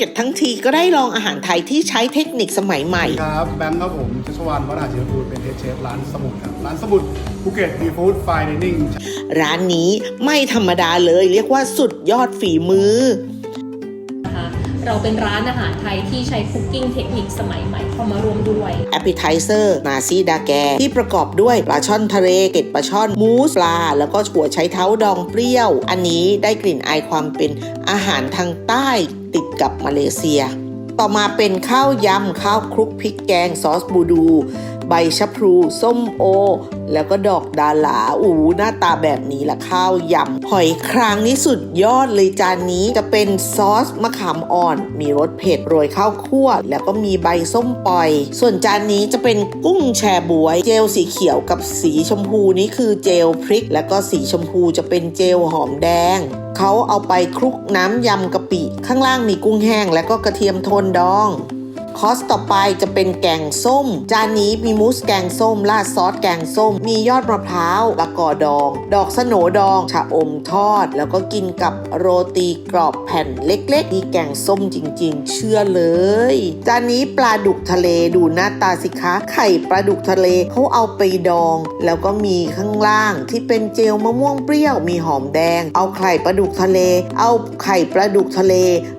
เก็ตทั้งทีก็ได้ลองอาหารไทยที่ใช้เทคนิคสมัยใหม่ ครับแบงค์ครับผมชัชวานวราเชียรกูลเป็นเฮดเชฟร้านสมุทรครับ ร้านสมุทรภูเก็ตดีฟู้ดไฟน์ดิเนิ่งร้านนี้ไม่ธรรมดาเลยเรียกว่าสุดยอดฝีมือนะคะ เราเป็นร้านอาหารไทยที่ใช้คุกกิ้งเทคนิคสมัยใหม่เข้ามารวมด้วยแอปเปิลไทเซอร์นาซีดาแก ที่ประกอบด้วยปลาช่อนทะเลเกล็ดปลาช่อนมูสปลา แล้วก็หัวไชเท้าดองเปรี้ยว อันนี้ได้กลิ่นอายความเป็นอาหารทางใต้ติดกับมาเลเซีย ต่อมาเป็นข้าวยำข้าวคลุกพริกแกงซอสบูดู ใบชะพลู ส้มโอ แล้วก็ดอกดาหลาอูหน้าตาแบบนี้ละข้าวยำหอยครางนี่สุดยอดเลยจานนี้จะเป็นซอสมะขามอ่อน มีรสเผ็ดโรยข้าวคั่ว แล้วก็มีใบส้มปล่อย ส่วนจานนี้จะเป็นกุ้งแชบวย เจลสีเขียวกับสีชมพูนี่คือเจลพริก แล้วก็สีชมพูจะเป็นเจลหอมแดงเขาเอาไปคลุกน้ำยำกะปิ ข้างล่างมีกุ้งแห้ง และก็กระเทียมโทนดอง คอร์สต่อไปจะเป็นแกงส้ม จานนี้มีมูสแกงส้มราดซอสแกงส้ม มียอดมะพร้าวละกอดอง ดอกสโนดอง ชะอมทอด แล้วก็กินกับโรตีกรอบแผ่นเล็กๆนี่แกงส้มจริง ๆ เชื่อเลย จานนี้ปลาดุกทะเลดูหน้าตาสิคะไข่ปลาดุกทะเลเขาเอาไปดอง แล้วก็มีข้างล่างที่เป็นเจลมะม่วงเปรี้ยวมีหอมแดง เอาไข่ปลาดุกทะเล เอาไข่ปลาดุกทะเล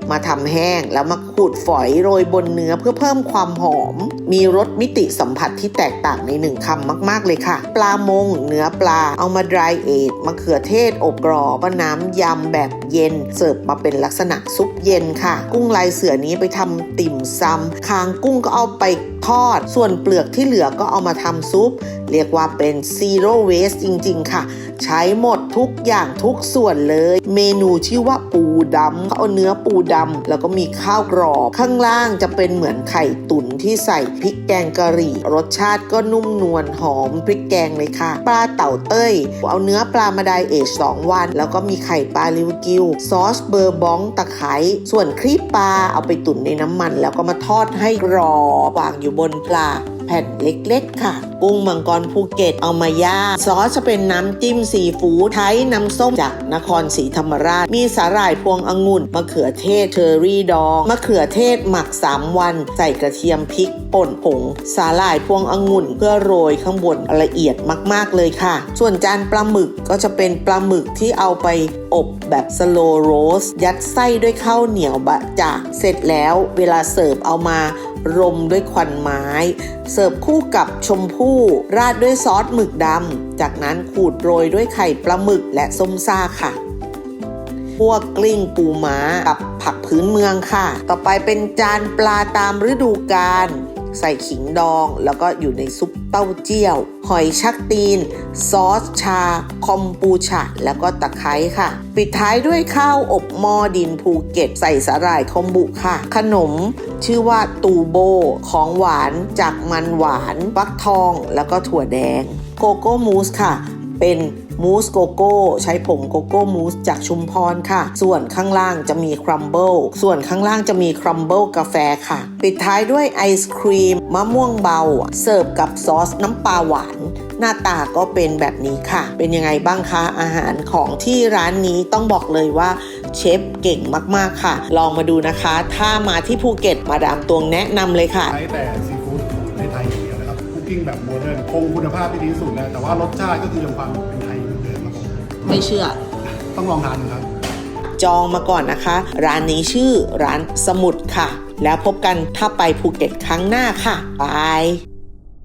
มาทำแห้งแล้วมาขูดฝอยโรยบนเนื้อเพื่อเพิ่มความหอม มีรสมิติสัมผัสที่แตกต่างในหนึ่งคำมาก ๆ เลยค่ะ ปลามงเนื้อปลาเอามาดรายเอทมะเขือเทศอบกรอบน้ำยำแบบเย็น เสิร์ฟมาเป็นลักษณะซุปเย็นค่ะ กุ้งลายเสือนี้ไปทำติ่มซำคางกุ้งก็เอาไปทอด ส่วนเปลือกที่เหลือก็เอามาทำซุป เรียกว่าเป็น zero waste จริง ๆ ค่ะ ใช้หมด ทุกอย่างทุกส่วนเลย เมนูชื่อว่าปูดำเขาเอาเนื้อปูดำแล้วก็มีข้าวกรอบข้างล่างจะเป็นเหมือนไข่ตุ๋นที่ใส่พริกแกงกะหรี่ รสชาติก็นุ่มนวลหอมพริกแกงเลยค่ะ ปลาเต่าเต้ย เอาเนื้อปลามาไดเอชสองวัน แล้วก็มีไข่ปลาลิวกิวซอสเบอร์บองตะไคร้ส่วนครีบปลาเอาไปตุ๋นในน้ำมัน แล้วก็มาทอดให้กรอบวางอยู่บนปลา ผ่นเล็กๆค่ะ กุ้งมังกรภูเก็ตเอามาย่างซอสจะเป็นน้ำจิ้มซีฟู้ดใช้น้ำส้มจากนครศรีธรรมราช มีสาหร่ายพวงองุ่นมะเขือเทศเชอร์รี่ดองมะเขือเทศหมัก 3 วัน ใส่กระเทียมพริกป่นผง สาหร่ายพวงองุ่นเพื่อโรยข้างบนละเอียดมากๆเลยค่ะ ส่วนจานปลาหมึกก็จะเป็นปลาหมึกที่เอาไปอบแบบสโลโรสยัดไส้ด้วยข้าวเหนียวบะจากเสร็จแล้วเวลาเสิร์ฟเอามา รมด้วยควันไม้ เสิร์ฟคู่กับชมพู่ราดด้วยซอสหมึกดำ จากนั้นขูดโรยด้วยไข่ปลาหมึกและส้มซ่าค่ะพวกกลิ้งปูม้ากับผักพื้นเมืองค่ะ ต่อไปเป็นจานปลาตามฤดูกาล ใส่ขิงดอง แล้วก็อยู่ในซุปเต้าเจี้ยว หอยชักตีน ซอสชา คอมปูชาแล้วก็ตะไคร้ค่ะ ปิดท้ายด้วยข้าวอบหม้อดินภูเก็ต ใส่สาหร่ายคอมบุค่ะ ขนมชื่อว่าตูโบ ของหวานจากมันหวานฟักทอง แล้วก็ถั่วแดง โกโก้มูสค่ะ เป็นมูสโกโก้ใช้ผงโกโก้มูสจากชุมพรค่ะ ส่วนข้างล่างจะมีครัมเบิลส่วนข้างล่างจะมีครัมเบิลกาแฟค่ะ ปิดท้ายด้วยไอศครีมมะม่วงเบา เสิร์ฟกับซอสน้ำปลาหวาน หน้าตาก็เป็นแบบนี้ค่ะ เป็นยังไงบ้างคะอาหารของที่ร้านนี้ต้องบอกเลยว่าเชฟเก่งมากๆค่ะ ลองมาดูนะคะ ถ้ามาที่ภูเก็ตมาดามตวงแนะนำเลยค่ะ กิ้งแบบโมเดิร์นคงคุณภาพที่ดีที่สุดนะแต่ว่ารสชาติก็คือยังความเป็นไทยเหมือนเดิมครับผมไม่เชื่อ ต้องลองทานดูครับ จองมาก่อนนะคะ ร้านนี้ชื่อร้านสมุดค่ะ แล้วพบกันถ้าไปภูเก็ตครั้งหน้าค่ะบาย